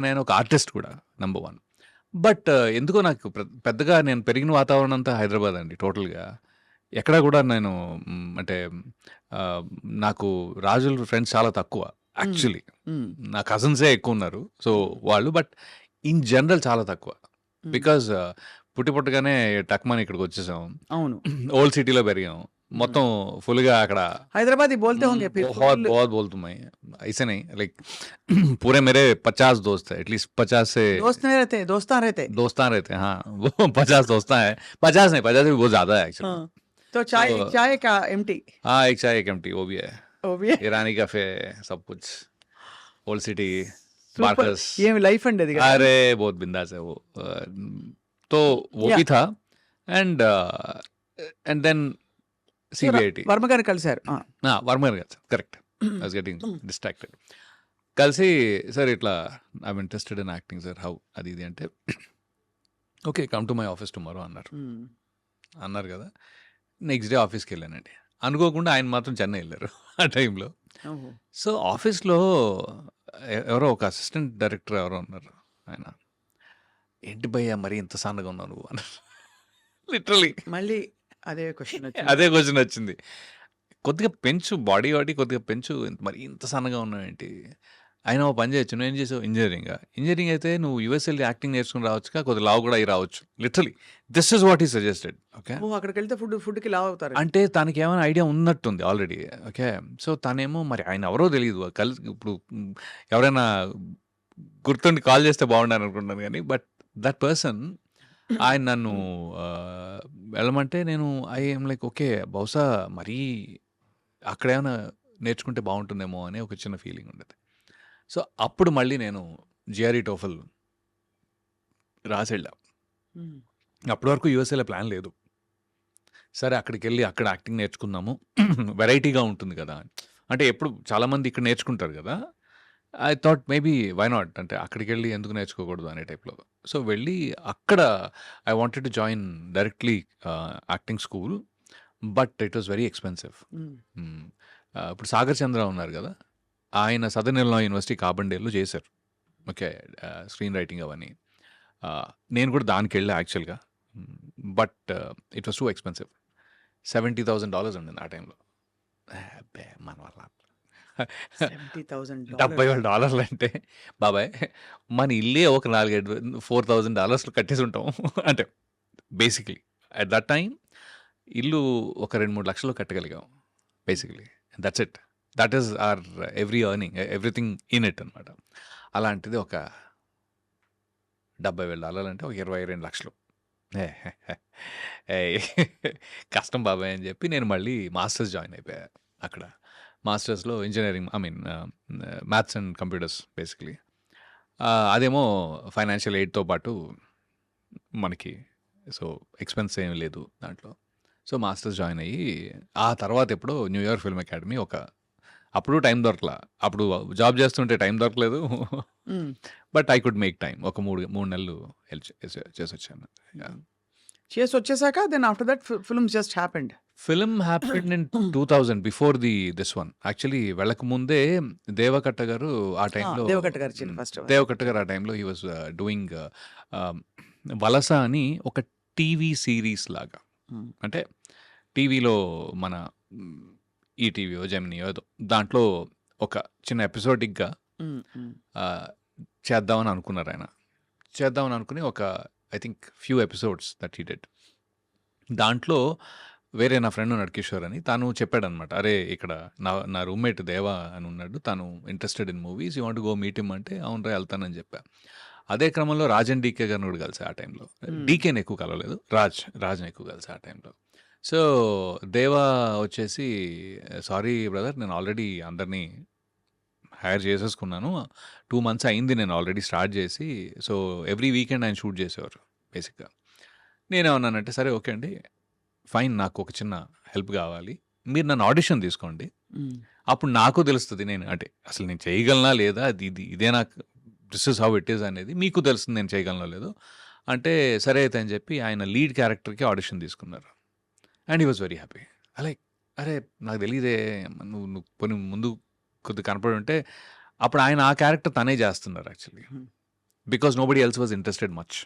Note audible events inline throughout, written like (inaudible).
అభిమాని ఆయన ఒక ఆర్టిస్ట్ కూడా నంబర్ వన్ బట్ ఎందుకో నాకు పెద్దగా నేను పెరిగిన వాతావరణం అంతా హైదరాబాద్ అండి టోటల్గా. ఎక్కడ కూడా నేను అంటే నాకు రాజుల ఫ్రెండ్స్ చాలా తక్కువ యాక్చువల్లీ నా కజిన్సే ఎక్కువ ఉన్నారు సో వాళ్ళు బట్ ఇన్ జనరల్ చాలా తక్కువ. బికాజ్ పుట్టి పుట్టగానే టక్మని ఇక్కడికి వచ్చేసాం. అవును. (clears throat) ఓల్డ్ సిటీలో పెరిగాం. మొత్తం ఫుల్గా అక్కడ హైదరాబాద్ बोलते होंगे फिर बहुत full- बहुत बोल तुम ऐसे नहीं लाइक पूरे मेरे पचास दोस्त है एटलीस्ट पचास से दोस्त नहीं रहते दोस्तान रहते दोस्तान रहते हैं हाँ वो पचास दोस्तान है पचास नहीं पचास भी बहुत ज्यादा है एक्चुअली हाँ, तो चाय तो- चाय का एम्प्टी हाँ एक चाय एक एम्प्टी वो भी है वो भी है ईरानी कैफे सब कुछ ओल्ड सिटी Super. मार्कस ये लाइफ अंड అది కదా अरे बहुत बिंदास है वो अ, तो वो Yeah. भी था and and then CBIT Varma garu కలిశారు. వర్మ గారు కలిసారు కరెక్ట్ ఐస్ గెటింగ్ డిస్ట్రాక్టెడ్ కలిసి సార్ ఇట్లా I'm interested in acting sir how అది ఇది అంటే okay come to my office tomorrow అన్నారు. Hmm. అన్నారు కదా. నెక్స్ట్ డే ఆఫీస్కి వెళ్ళానండి. అనుకోకుండా ఆయన మాత్రం చెన్నై వెళ్ళారు ఆ టైంలో. సో ఆఫీస్లో ఎవరో ఒక అసిస్టెంట్ డైరెక్టర్ ఎవరో ఉన్నారు ఆయన. ఏంటి భయ్యా మరి ఇంత సన్నగా ఉన్నావు నువ్వు? అన్నారు. (laughs) లిటరలీ మళ్ళీ అదే క్వశ్చన్ (laughs) అదే క్వశ్చన్ వచ్చింది కొద్దిగా పెంచు బాడీ బాడీ కొద్దిగా పెంచు ఇంత- మరి ఇంత సన్నగా ఉన్నావు ఏంటి? అయినా ఓ పని చేయొచ్చు నువ్వు ఏం చేసావు? ఇంజనీరింగ్. ఇంజనీరింగ్ అయితే నువ్వు యూఎస్ వెళ్ళి యాక్టింగ్ నేర్చుకుని రావచ్చు కొద్దిగా లావు కూడా అయి రావచ్చు. లిటరలీ. దిస్ ఇస్ వాట్ ఈ సజెస్టెడ్ ఓకే? ఓ అక్కడికి వెళ్తే ఫుడ్ ఫుడ్కి లావ్ అవుతారు. అంటే తనకి ఏమైనా ఐడియా ఉన్నట్టుంది ఆల్రెడీ ఓకే? సో తనేమో మరి ఆయన ఎవరో తెలియదు కలిసి ఇప్పుడు మ్, ఎవరైనా గుర్తుండి కాల్ చేస్తే బాగుండాలి అనుకుంటున్నాను కానీ బట్ దట్ పర్సన్ ఆయన నన్ను వెళ్ళమంటే నేను ఐ ఏం లైక్ ఓకే బహుశా మరీ అక్కడ ఏమైనా నేర్చుకుంటే బాగుంటుందేమో అని ఒక చిన్న ఫీలింగ్ ఉండేది. సో అప్పుడు మళ్ళీ నేను జిఆర్ఈ టోఫల్ రాసి వెళ్ళా ఉమ్, అప్పటి వరకు యూఎస్ఏలో ప్లాన్ లేదు. సరే అక్కడికి వెళ్ళి అక్కడ యాక్టింగ్ నేర్చుకుందాము. వెరైటీగా ఉంటుంది కదా. అంటే ఎప్పుడు చాలామంది ఇక్కడ నేర్చుకుంటారు కదా. I thought maybe why not అంటే అక్కడికి వెళ్ళి ఎందుకు నేర్చుకోకూడదు అనే టైప్లో. సో వెళ్ళి అక్కడ I wanted to join directly acting school but it was very expensive ఇప్పుడు సాగర్ చంద్ర ఉన్నారు కదా? ఆయన సదర్న్ ఇల్లా యూనివర్సిటీ కాబండేలో చేశారు. ఓకే స్క్రీన్ రైటింగ్ అవన్నీ. ఆ, నేను కూడా దానికి వెళ్ళా యాక్చువల్గా but it was too expensive seventy thousand dollars ఉండింది ఆ టైంలో. అబ్బే మన వల్ల 70,000 డెబ్బై వేల. డాలర్లు అంటే బాబాయ్ మన ఇల్లే ఒక నాలుగైదు ఫోర్ థౌజండ్ డాలర్స్లో కట్టేసి ఉంటాం అంటే బేసిక్లీ. అట్ దట్ టైం ఇల్లు ఒక రెండు మూడు లక్షలు కట్టగలిగాం basically. That's it that is are every earning everything in it అనమాట అలాంటిది ఒక డెబ్బై వేల డాలర్లు అంటే ఒక ఇరవై రెండు లక్షలు. ఏ, కష్టం బాబాయ్ అని చెప్పి నేను మళ్ళీ మాస్టర్స్ జాయిన్ అయిపోయా అక్కడ. మాస్టర్స్లో engineering I mean maths and computers basically. అదేమో ఫైనాన్షియల్ ఎయిడ్తో పాటు మనకి సో ఎక్స్పెన్స్ ఏం లేదు దాంట్లో. సో మాస్టర్స్ జాయిన్ అయ్యి ఆ తర్వాత ఎప్పుడో న్యూయార్క్ ఫిల్మ్ అకాడమీ ఒక అప్పుడు టైం దొరకలా. అప్పుడు జాబ్ చేస్తుంటే టైం దొరకలేదు. But I could make time. ఒక మూడు మూడు నెలలు చేసి వచ్చాను చేసి వచ్చేసాక then after that film just happened. Film happen in two thousand before the this one. Actually వెళ్ళక ముందే దేవకట్ట గారు ఆ టైంలో దేవకట్ట గారు చిన్న ఫస్ట్ దేవకట్ట గారు ఆ టైంలో హీ వాజ్ డూయింగ్ వలస అని ఒక టీవీ సిరీస్ లాగా. అంటే టీవీలో మన ఈటీవీయో జెమినియో ఏదో. దాంట్లో ఒక చిన్న ఎపిసోడిక్గా చేద్దామని అనుకున్నారు ఆయన. చేద్దామని అనుకుని ఒక I think few episodes that he dead దాంట్లో వేరే నా ఫ్రెండ్ ఉన్నాడు కిషోర్ అని తను చెప్పాడనమాట అరే ఇక్కడ నా నా రూమ్మేట్ దేవా అని ఉన్నాడు తను interested in movies you want go meet అంటే అవును రా వెళ్తానని చెప్పా. అదే క్రమంలో రాజన్ డీకే గారిని కూడా కలిసి ఆ టైంలో Hmm. డీకేని ఎక్కువ కలవలేదు రాజ్ రాజ్ని ఎక్కువ కలిసి ఆ టైంలో సో దేవా వచ్చేసి సారీ బ్రదర్ నేను ఆల్రెడీ అందరినీ హైర్ చేసేసుకున్నాను టూ మంత్స్ అయింది నేను ఆల్రెడీ స్టార్ట్ చేసి సో ఎవ్రీ వీకెండ్ ఆయన షూట్ చేసేవారు బేసిక్గా నేనేమన్నానంటే సరే ఓకే అండి ఫైన్ నాకు ఒక చిన్న హెల్ప్ కావాలి. మీరు నన్ను ఆడిషన్ తీసుకోండి. అప్పుడు నాకు తెలుస్తుంది నేను అంటే అసలు నేను చేయగలనా లేదా? అది ఇది ఇదే నాకు this is how it is అనేది మీకు తెలుస్తుంది నేను చేయగలనో లేదో. అంటే సరే అయితే అని చెప్పి ఆయన లీడ్ క్యారెక్టర్కి ఆడిషన్ తీసుకున్నారు. And he was very happy అలే అరే నాకు తెలియదే నువ్వు నువ్వు కొన్ని ముందు కొద్ది కనపడి ఉంటే అప్పుడు ఆయన ఆ క్యారెక్టర్ తనే చేస్తున్నారు actually. Because nobody else was interested much.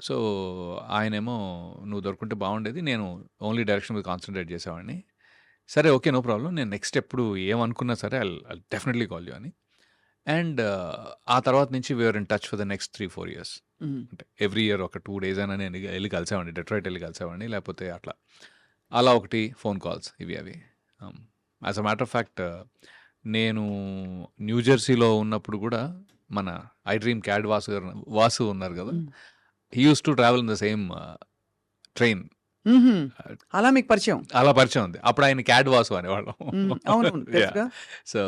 So ఆయనేమో నువ్వు దొరుకుంటే బాగుండేది నేను ఓన్లీ డైరెక్షన్ మీద కాన్సన్ట్రేట్ చేసేవాడిని. సరే ఓకే నో ప్రాబ్లం. నేను నెక్స్ట్ ఎప్పుడు ఏమనుకున్నా సరే ఐ డెఫినెట్లీ కాల్ యూ అని. అండ్ ఆ తర్వాత నుంచి were in touch for the next three four years. Hmm. అంటే ఎవ్రీ ఇయర్ ఒక టూ డేస్ అయినా నేను వెళ్ళి కలిసేవాడిని డెట్రాయిట్ వెళ్ళి కలిసేవాడిని లేకపోతే అట్లా. అలా ఒకటి ఫోన్ కాల్స్ ఇవి అవి. As a matter of fact నేను న్యూ జెర్సీలో ఉన్నప్పుడు కూడా మన ఐ డ్రీమ్ క్యాడ్ వాసు గారు వాసు ఉన్నారు కదా. హ్మ్. Used to travel in the same train. అలా మీకు పరిచయం. అలా పరిచయం ఉంది అప్పుడు ఆయన క్యాడ్ వాసు అనేవాళ్ళం. (laughs) సో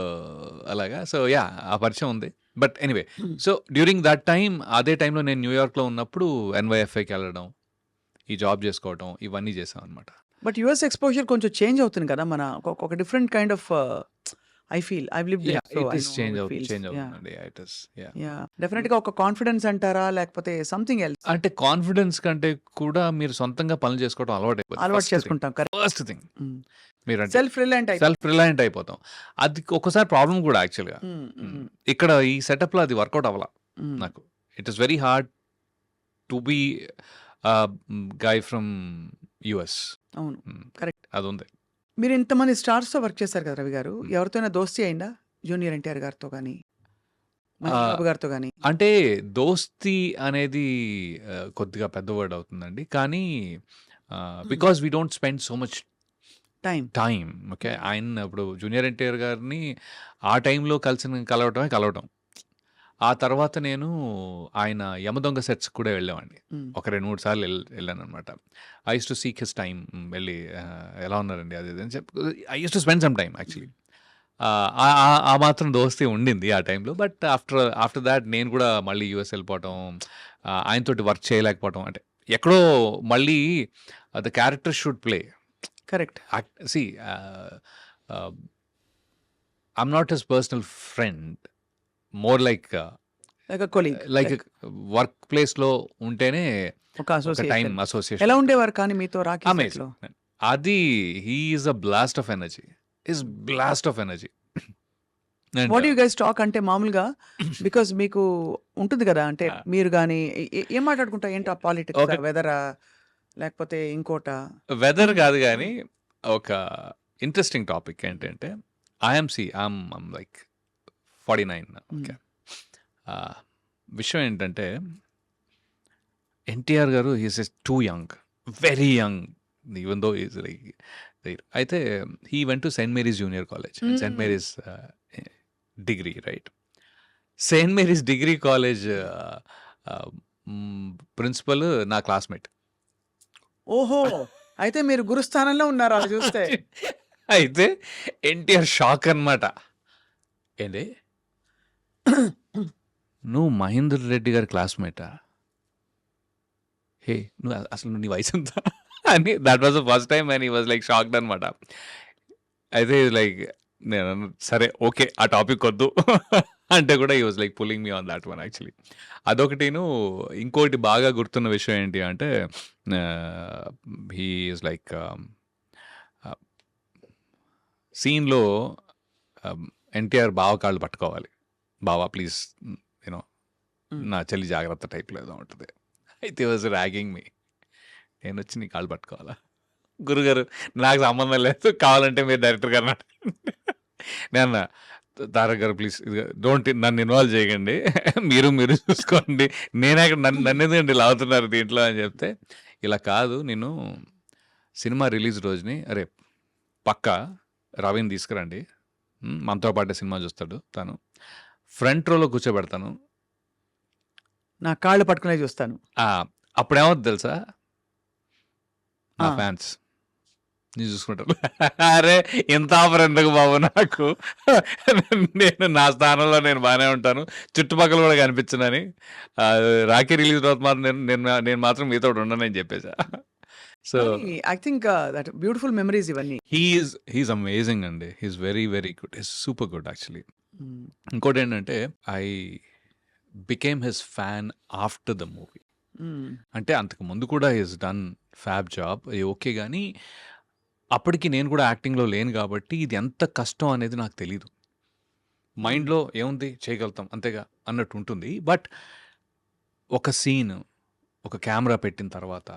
అలాగా సో యా ఆ పరిచయం ఉంది but anyway. So during that time అదే టైంలో నేను న్యూయార్క్లో ఉన్నప్పుడు ఎన్వైఎఫ్ఐకి వెళ్ళడం ఈ జాబ్ చేసుకోవడం ఇవన్నీ చేసాం అనమాట బట్ యూఎస్ ఎక్స్‌పోజర్ కొంచెం చేంజ్ అవుతుంది కదా! మన ఒక different kind of I feel I ya yeah! డెఫినిట్‌గా ఒక కాన్ఫిడెన్స్ అంటారా? లేకపోతే సంథింగ్ ఎల్స్. అంటే కాన్ఫిడెన్స్ కంటే కూడా మీరు సొంతంగా పనులు చేసుకోవడం అలవాటు అలవాటు చేసుకుంటాం. కరెక్ట్. First thing. మీరు అంటే సెల్ఫ్ రిలయంట్ సెల్ఫ్ రిలయంట్ అయిపోతాం అది ఒక్కోసారి ప్రాబ్లం కూడా యాక్చువల్గా హ్మ్. హ్మ్. ఇక్కడ ఈ సెటప్లో అది వర్కౌట్ అవ్వాల. నాకు it is very hard to be guy from US అవును. కరెక్ట్. అది ఉంది మీరు ఇంతమంది స్టార్స్‌తో వర్క్ చేశారు కదా! రవి గారు. హ్మ్. ఎవరితోనైనా దోస్తీ అయిందా? జూనియర్ ఎన్టీఆర్ గారితో మహేష్ బాబు గారితో గాని? అంటే దోస్తి అనేది ఆ, కొద్దిగా పెద్ద వర్డ్ అవుతుందండి కానీ హ్మ్. Because we don't spend so much time. Time okay ఆయన ఇప్పుడు జూనియర్ ఎన్టీఆర్ గారిని ఆ టైంలో కలిసిన కలవటమే కలవటం ఆ తర్వాత నేను ఆయన యమదొంగ సెట్స్ కూడా వెళ్ళేవాడిని. ఒక రెండు మూడు సార్లు వెళ్ళి వెళ్ళాను అనమాట I used to seek his time వెళ్ళి ఆ, ఎలా ఉన్నారండి అది ఇది అని చెప్పి I used to spend some time actually ఆ మాత్రం దోస్తీ ఉండింది ఆ టైంలో బట్ ఆఫ్టర్ ఆఫ్టర్ దాట్ నేను కూడా మళ్ళీ యూఎస్ వెళ్ళిపోవటం ఆ, ఆయనతోటి వర్క్ చేయలేకపోవటం అంటే ఎక్కడో మళ్ళీ the character should play correct. See I'm not his personal friend more like like colleague. Like work ప్లేస్లో ఉంటేనే ఒక టైం అసోసియేషన్. ఎలా ఉండేవారు కానీ మీతో అది he is a blast of energy is blast of energy what you guys talk అంటే మామూలుగా (clears throat) బికాజ్ మీకు ఉంటుంది కదా! అంటే. మీరు గాని ఏ మాట్లాడుకుంటారు? ఏంటా పాలిటిక్సా? వెదరా? లేకపోతే ఇంకోటా? వెదర్ కాదు కానీ ఒక ఇంట్రెస్టింగ్ టాపిక్ ఏంటంటే I'm see I'm like forty nine okay hmm. విషయం ఏంటంటే NTR garu he's is too young very young even though is like అయితే he went to Saint Mary's junior college Saint. Mary's degree right Saint Mary's degree college principal నా classmate ఓహో! అయితే మీరు గురుస్థానంలో ఉన్నారు అలా చూస్తే. (laughs) అయితే ఎన్టీఆర్ షాక్ అన్నమాట ఏంటి నువ్వు మహేందర్ రెడ్డి గారి క్లాస్మేటా? హే నువ్వు అసలు అసలు నీ వయసు ఎంత అని that was the first time and he was like shocked అనమాట అయితే లైక్ నేను సరే ఓకే ఆ టాపిక్ వద్దు. అంటే కూడా he was like pulling me on that one actually అదొకటిను ఇంకోటి బాగా గుర్తున్న విషయం ఏంటి అంటే హీ ఈజ్ లైక్ సీన్లో ఎన్టీఆర్ బావ కాళ్ళు పట్టుకోవాలి. బావా ప్లీజ్ యూనో. నా చెల్లి జాగ్రత్త టైప్లో ఏదో ఉంటుంది. అయితే వాజ్ ర్యాగింగ్ మీ నేను వచ్చి నీ కాళ్ళు పట్టుకోవాలా? గురుగారు నాకు సంబంధం లేదు. కావాలంటే మీరు డైరెక్టర్ గారు (laughs) నేను తారక్ గారు ప్లీజ్ డోంట్ నన్ను ఇన్వాల్వ్ చేయకండి. (laughs) మీరు మీరు చూసుకోండి. నేనే నన్ను నన్ను ఎందుకండి లాగుతున్నారు దీంట్లో? అని చెప్తే ఇలా కాదు నేను సినిమా రిలీజ్ రోజుని అరే పక్క రవిని తీసుకురండి. మనతో పాటే సినిమా చూస్తాడు తను. ఫ్రంట్ రోలో కూర్చోబెడతాను. నా కాళ్ళు పట్టుకునే చూస్తాను. ఆ, అప్పుడేమవుతుంది తెలుసా? నా ఆ. ఫ్యాన్స్. నీ చూసుకుంటారు అరే ఇంత ఆఫర్ ఎందుకు బాబు నాకు? నేను నా స్థానంలో నేను బాగానే ఉంటాను. చుట్టుపక్కల కూడా కనిపించనని. ఆ, రాఖీ రిలీజ్ తర్వాత మాత్రం నేను నేను నేను మాత్రం మీతో ఉండనని చెప్పేసా so I think that beautiful memories ఇవన్నీ. హీఈస్ హీఈస్ అమేజింగ్ అండి. He's very very good he's super good actually ఇంకోటి ఏంటంటే I became his fan after the movie అంటే అంతకు ముందు కూడా is done fab job okay కానీ అప్పటికి నేను కూడా యాక్టింగ్లో లేను కాబట్టి ఇది ఎంత కష్టం అనేది నాకు తెలీదు మైండ్‌లో ఏముంది చేయగలుగుతాం అంతేగా అన్నట్టు ఉంటుంది. బట్ ఒక సీన్, ఒక కెమెరా పెట్టిన తర్వాత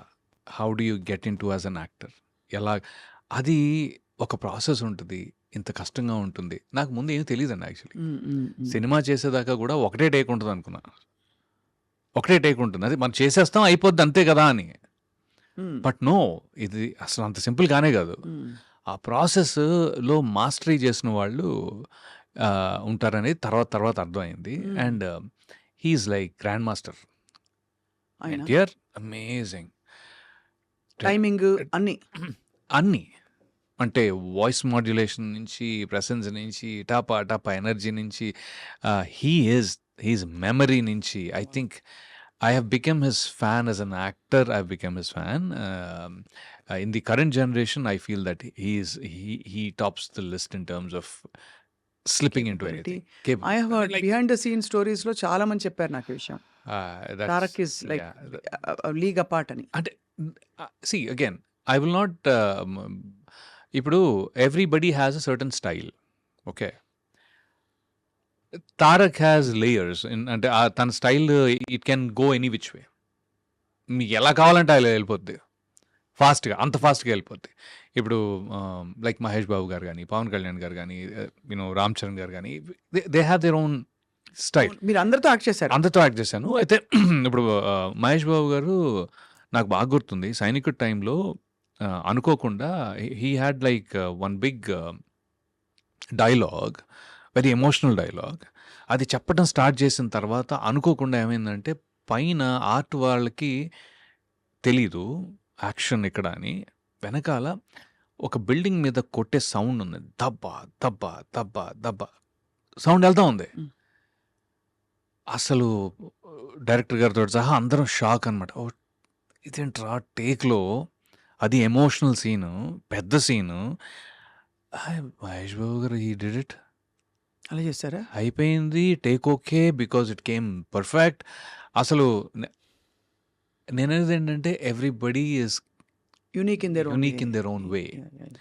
how do you get into as an actor? ఎలా అది ఒక ప్రాసెస్ ఉంటుంది ఇంత కష్టంగా ఉంటుంది. నాకు ముందు ఏమి తెలీదండి యాక్చువల్లీ. సినిమా చేసేదాకా గూడా ఒకటే టేక్ ఉంటదనుకున్నా. ఒకటే టేక్ ఉంటుంది. అది మనం చేసేస్తాం అయిపోద్ది అంతే కదా అని. బట్ నో ఇది అసలు అంత సింపుల్ గానే. హ్మ్. ఆ ప్రాసెస్‌లో మాస్టరీ చేసిన వాళ్ళు ఉంటారనేది తర్వాత తర్వాత అర్థమైంది. And he is like grand master. NTR amazing. Timing అన్నీ. అన్నీ. అంటే వాయిస్ మాడ్యులేషన్ నుంచి, ప్రెజెన్స్ నుంచి, టపా టపా ఎనర్జీ నుంచి హి ఈస్ హిస్ మెమరీ నుంచి I think I have become his fan as an actor. I have become his fan. In the current generation I feel that he is he he tops the list in terms of slipping I heard like behind the scene స్టోరీస్‌లో చాలా మంది చెప్పారు నాకు ఈ విషయం. Tarak is like league apart అని. అంటే see again I will not ఇప్పుడు everybody has a certain style. Okay. Tarak has layers in అంటే తన style it can go any which way. మీకు ఎలా కావాలంటే అలా వెళ్ళిపోద్ది. ఫాస్ట్‌గా అంత ఫాస్ట్‌గా వెళ్ళిపోద్ది. ఇప్పుడు లైక్ మహేష్ బాబు గారు గాని, పవన్ కళ్యాణ్ గారు గాని, యూ నో రామ్ చరణ్ గారు గాని they they have their own style. మీరు అందరితో యాక్ట్ చేశారు. అందరితో యాక్ట్ చేశాను. అయితే (clears throat) ఇప్పుడు ఆహ్, మహేష్ బాబు గారు నాకు బాగా గుర్తుంది. 'సైనికుడు' టైంలో అనుకోకుండా he had like one big dialogue. Very emotional dialogue. అది చెప్పడం స్టార్ట్ చేసిన తర్వాత అనుకోకుండా ఏమైందంటే పైన ఆర్ట్ వాళ్ళకి తెలీదు యాక్షన్ ఇక్కడ అని. వెనకాల ఒక బిల్డింగ్ మీద కొట్టే సౌండ్ ఉంది. దబ్బా, దబ్బా, దబ్బా, దబ్బా సౌండ్ ఎళ్తా ఉంది. హ్మ్. అసలు డైరెక్టర్ గారితోటి సహా అందరం షాక్ అనమాట. ఓహ్! ఇదేంట్రా టేక్‌లో అది ఎమోషనల్ సీను. పెద్ద సీను. మహేష్ బాబు గారు హి డిడ్ ఇట్. అలా చేశారా? అయిపోయింది. Take okay. Because it came perfect. అసలు నే నేననేది ఏంటంటే everybody is unique in their own unique way. In their own way. Yeah! Yeah!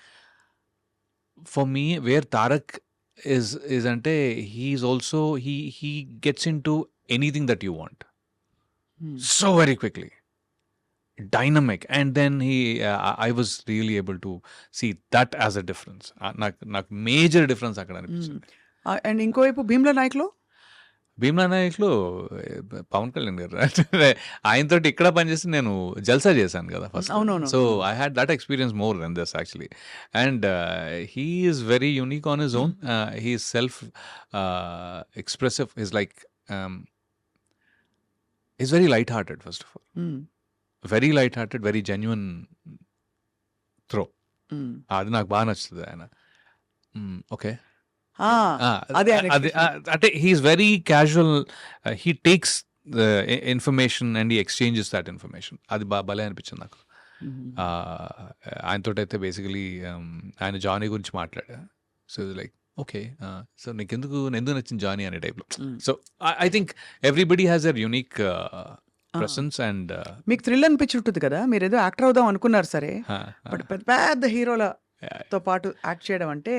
For me where Tarak is is అంటే he is also he he gets into anything that you want. Hmm. So very quickly. Dynamic and then he I was really able to see that as a difference. నాకు నాకు major difference అక్కడ. అనిపించింది. ఆహ్, and ఇంకోవైపు 'భీమ్లా నాయక్‌లో' 'భీమ్లా నాయక్‌లో' పవన్ కళ్యాణ్ గారు (laughs) ఆయనతోటి ఇక్కడ పనిచేసి నేను 'జల్సా' చేశాను కదా! ఫస్ట్. అవునవును. So. I had that experience more then this actually. And he is very unique on his own. He is self expressive. Is like is very light hearted first of all. Very light hearted. Very genuine through. అది నాకు బాగా నచ్చుతది ఆయన. Okay. ఆయన అది expression. Ah, అంటే he is very casual. He takes information and he exchanges that information. అది బా భలే అనిపించింది నాకు. ఆహ్, ఆయనతోటైతే బేసికలీ ఆయన 'జానీ' గురించి మాట్లాడా. So like okay. సో నీకెందుకు ఎందుకు నచ్చింది 'జానీ' అనే టైప్‌లో. So I think everybody has their unique ah! Presence and మీకు థ్రిల్ అనిపించి ఉంటుంది కదా! మీరేదో యాక్టర్ అవుదాం అనుకున్నారు సరే. బట్ పెద్ద పెద్ద హీరోలతో! పాటు యాక్ట్ చేయడం అంటే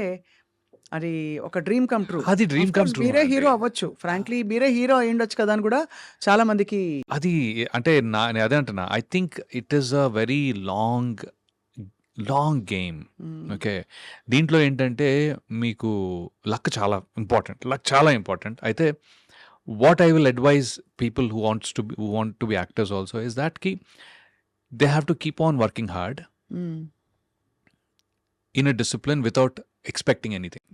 అది ఒక డ్రీమ్ కమ్ ట్రూ. అది డ్రీమ్ కమ్ ట్రూ మీరే. హీరో అవ్వచ్చు. ఫ్రాంక్లీ మీరే హీరో అయ్యుండొచ్చు కదా! అని కూడా చాలా మందికి అది అంటే నా నేను అదే అంటున్నా. I think it is a very long, long game. Okay. దీంట్లో ఏంటంటే మీకు లక్ చాలా ఇంపార్టెంట్. లక్ చాలా ఇంపార్టెంట్. అయితే what I will advise people who wants to be who want to be actors also is that they have to keep on working hard in a discipline without expecting anything.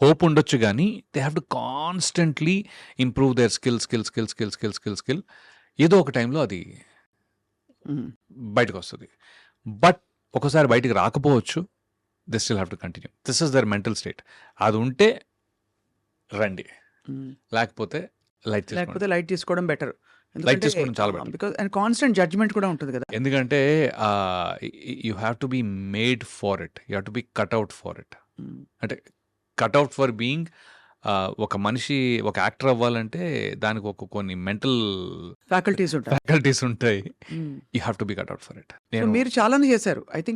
Hope ఉండొచ్చు కానీ they have to constantly improve their skill, skill, skill, skill, skill, skill, skill ఏదో ఒక టైంలో అది బయటకు వస్తుంది but ఒకసారి బయటకు రాకపోవచ్చు. They still have to continue. This is their mental state. అది ఉంటే రండి. లేకపోతే లైట్. లేకపోతే లైట్ తీసుకోవడం బెటర్. లైట్ తీసుకోవడం చాలా better. Because and constant judgement కూడా ఉంటది కదా! ఎందుకంటే you have to be made for it. You have to be cut out for it. అంటే కట్ ఔట్ ఫర్ బీయింగ్ ఒక మనిషి ఒక యాక్టర్ అవ్వాలంటే దానికి ఒక కొన్ని మెంటల్ ఫ్యాకల్టీస్ ఉంటాయి. ఫ్యాకల్టీస్ ఉంటాయి. You have to be cut out for it. మీరు చాలానే చేశారు. I think